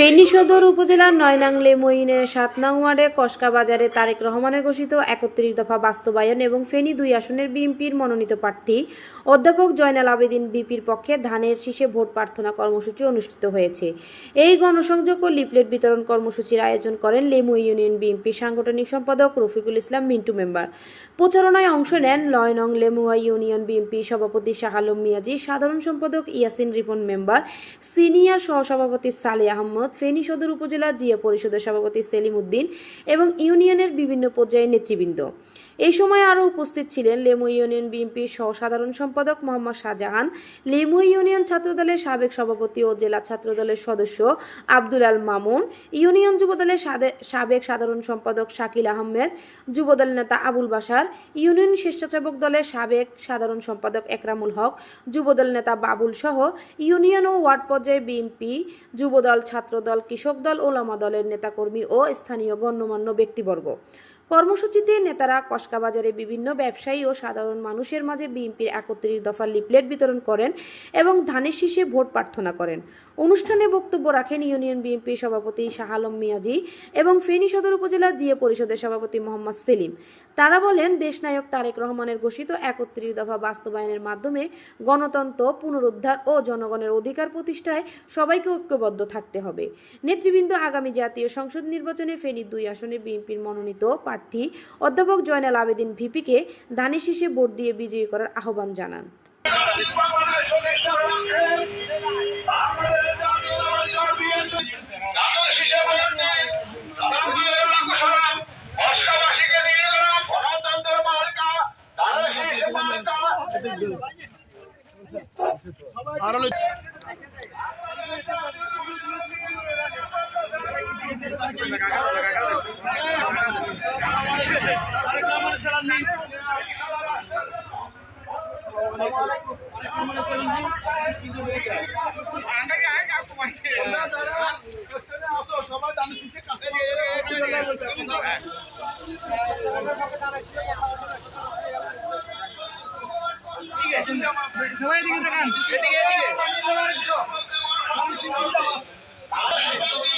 ফেনী সদর উপজেলার নয়নাং লেমইনের সাত ওয়ার্ডে কসকা বাজারে তারেক রহমানের ঘোষিত একত্রিশ দফা বাস্তবায়ন এবং ফেনী দুই আসনের বিএনপির মনোনীত প্রার্থী অধ্যাপক জয়নাল আবেদিন বিপির পক্ষে ধানের শীষে ভোট প্রার্থনা কর্মসূচি অনুষ্ঠিত হয়েছে। এই গণসংযোগ ও লিফলেট বিতরণ কর্মসূচির আয়োজন করেন লেমু ইউনিয়ন বিএনপির সাংগঠনিক সম্পাদক রফিকুল ইসলাম মিন্টু মেম্বার। প্রচারণায় অংশ নেন লয়নং লেমুয়া ইউনিয়ন বিএনপি সভাপতি শাহ আলম মিয়াজি, সাধারণ সম্পাদক ইয়াসিন রিপন মেম্বার, সিনিয়র সহসভাপতি সালে আহমদ ফেনী সদর উপজেলা জিয়া পরিষদের সভাপতি সেলিম উদ্দিন এবং ইউনিয়নের বিভিন্ন পর্যায়ের নেতৃবৃন্দ। এই সময় আরও উপস্থিত ছিলেন লেমু ইউনিয়ন বিএনপির সহ সাধারণ সম্পাদক মোহাম্মদ শাহজাহান, লেমু ইউনিয়ন ছাত্রদলের সাবেক সভাপতি ও জেলা ছাত্রদলের সদস্য আব্দুল আল মামুন, ইউনিয়ন যুবদলের সাবেক সাধারণ সম্পাদক শাকিল আহমেদ, যুবদল নেতা আবুল বাসার ইউনিয়ন স্বেচ্ছাসেবক দলের সাবেক সাধারণ সম্পাদক একরামুল হক, যুবদল নেতা বাবুল সহ ইউনিয়ন ও ওয়ার্ড পর্যায়ে বিএনপি, যুবদল ছাত্রদল, কৃষক দল, ওলামা দলের নেতাকর্মী ও স্থানীয় গণ্যমান্য ব্যক্তিবর্গ। কর্মসূচিতে নেতারা কসকাবাজারে বিভিন্ন ব্যবসায়ী ও সাধারণ মানুষের মাঝে বিএনপির একত্রিশ দফা লিফলেট বিতরণ করেন এবং ধানের শীষে ভোট প্রার্থনা করেন। অনুষ্ঠানে বক্তব্য রাখেন ইউনিয়ন বিএনপির সভাপতি শাহ আলম মিয়াজি এবং ফেনী সদর উপজেলা জিএ পরিষদের সভাপতি মোহাম্মদ সেলিম। তারা বলেন, দেশনায়ক তারেক রহমানের ঘোষিত একত্রিশ দফা বাস্তবায়নের মাধ্যমে গণতন্ত্র, পুনরুদ্ধার ও জনগণের অধিকার প্রতিষ্ঠায় সবাইকে ঐক্যবদ্ধ থাকতে হবে। নেতৃবৃন্দ আগামী জাতীয় সংসদ নির্বাচনে ফেনী দুই আসনে বিএনপির মনোনীত প্রার্থী অধ্যাপক জয়নাল আবেদিন ভিপিকে ধানের শীষে ভোট দিয়ে বিজয়ী করার আহ্বান জানান। সবাই দিকে তাকান। আসসালামু আলাইকুম এখান থেকে আসা করে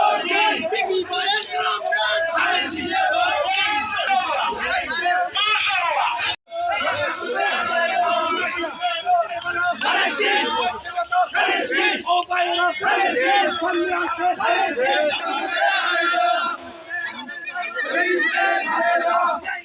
Thank you.